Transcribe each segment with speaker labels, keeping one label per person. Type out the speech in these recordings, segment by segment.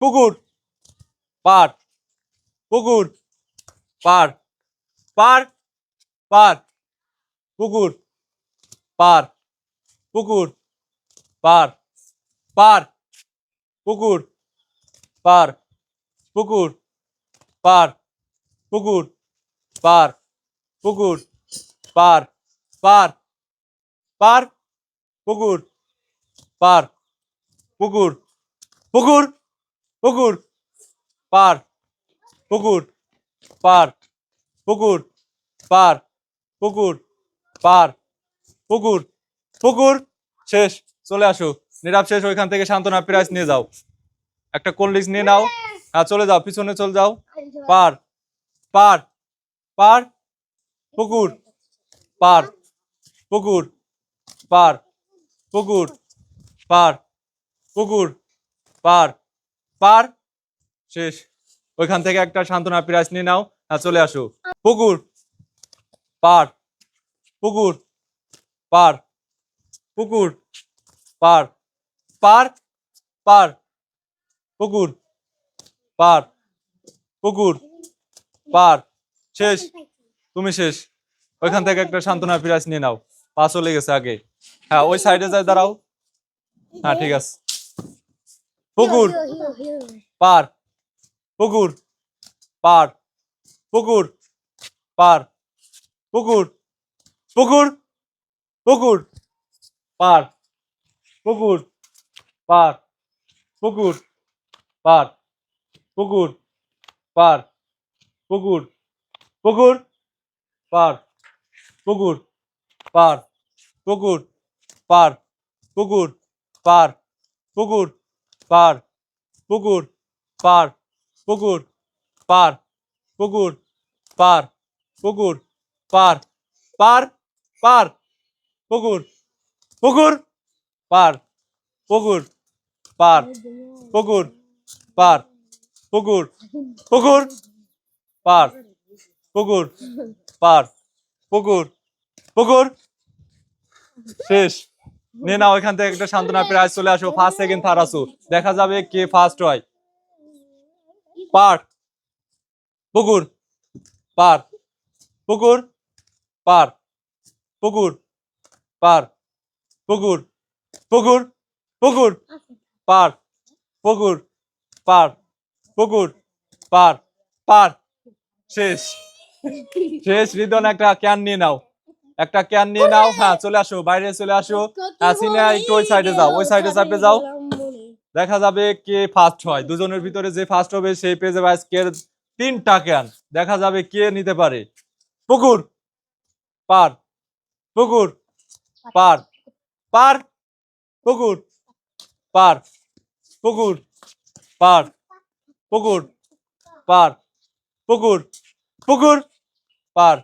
Speaker 1: পুকুর, পার পুকুর, পার পার পার, পুকুর পার পুকুর, পার পার, পুকুর পার পুকুর পার পুকুর পার পুকুর, পার পার পার, পুকুর পার, পুকুর পুকুর পুকুর, পার পুকুর পার পুকুর পার পুকুর পার, পুকুর পুকুর, শেষ, চলে আসো। নীরব শেষ, ওইখান থেকে সান্ত্বনা প্রাইজ নিয়ে যাও। একটা কোল্ড ড্রিঙ্কস নিয়ে নাও। হ্যাঁ চলে যাও, পিছনে চলে যাও। পার পার পার, পুকুর পার পুকুর পার পুকুর পার পুকুর, পার পার, শেষ। ওইখান থেকে একটা সান্ত্বনা প্রাইজ নিয়ে নাও। হ্যাঁ চলে আসো। পুকুর, পার। পুকুর পার। পুকুর, পার। পার পার। পুকুর পার। পুকুর, পার। শেষ। তুমি শেষ। ওইখান থেকে একটা সান্ত্বনা প্রাইজ নিয়ে নাও। পা চলে গেছে আগে। হ্যাঁ ওই সাইডে যাই, দাঁড়াও। হ্যাঁ ঠিক আছে। পুকুর পার পুকুর পার পুকুর পার পুকুর পুকুর পুকুর পার পুকুর পার পুকুর পার পুকুর পার পুকুর পুকুর পার পুকুর পার পুকুর পার পুকুর পার পুকুর পার পুকুর পার পুকুর পার পুকুর পার পুকুর পার পার পার পুকুর পুকুর পার পুকুর পার পুকুর পার পুকুর পুকুর পার পুকুর পার পুকুর পুকুর শেষ নে না ওইখান থেকে একটা সান্ত্বনা প্রাইজ চলে আসো ফার্স্ট সেকেন্ড থার্ড আসো। দেখা যাবে কে ফার্স্ট হয়। পার। পুকুর। পার। পুকুর। পার। পুকুর। পার। পুকুর। পুকুর। পুকুর। পার। পুকুর। পার। পুকুর। পার। পার। শেষ। শেষ রিদন একটা ক্যান নিয়ে নাও। একটা ক্যান নিয়ে নাও। হ্যাঁ চলে আসো বাইরে চলে আসো। হ্যাঁ সিনিয়া একটু ওই সাইডে যাও ওই সাইডে চাপে যাও। দেখা যাবে কে ফার্স্ট হয়। দুজনের ভিতরে যে ফার্স্ট হবে সেই পেয়ে যাবে আজকের তিনটা ক্যান দেখা যাবে কে নিতে পারে। পুকুর পার পুকুর পার পার পুকুর পার পুকুর পার পুকুর পার পুকুর পুকুর পার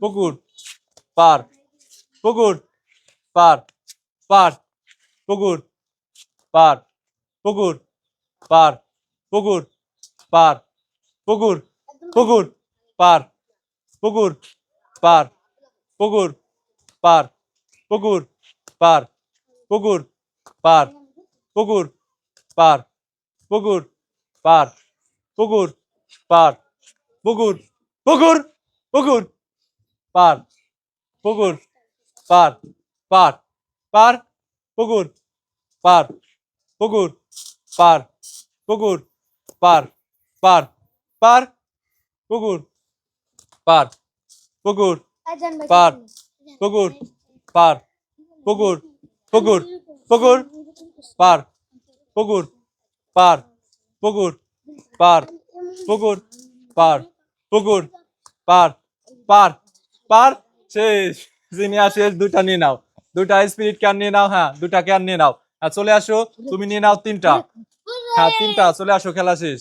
Speaker 1: পুকুর পার পুকুর পার পার পুকুর পার পুকুর পার পুকুর পার পুকুর পুকুর পার পুকুর পার পুকুর পার পুকুর পার পুকুর পার পুকুর পার পুকুর পার পুকুর পার পুকুর পুকুর পুকুর পার পুকুর পার পার পার পুকুর পার পুকুর পার পুকুর পার পার পার পুকুর পার পুকুর পার পুকুর পার পুকুর পুকুর পুকুর পার পুকুর পার পুকুর পার পুকুর পার পুকুর পার পার পার শেষ। জিনিয়া শেষ দুটা নিয়ে নাও। দুটা স্পিরিট ক্যান নিয়ে নাও হ্যাঁ দুটা ক্যান নিয়ে নাও। হ্যাঁ চলে আসো, তুমি নিয়ে নাও তিনটা। হ্যাঁ তিনটা, চলে আসো, খেলা শেষ।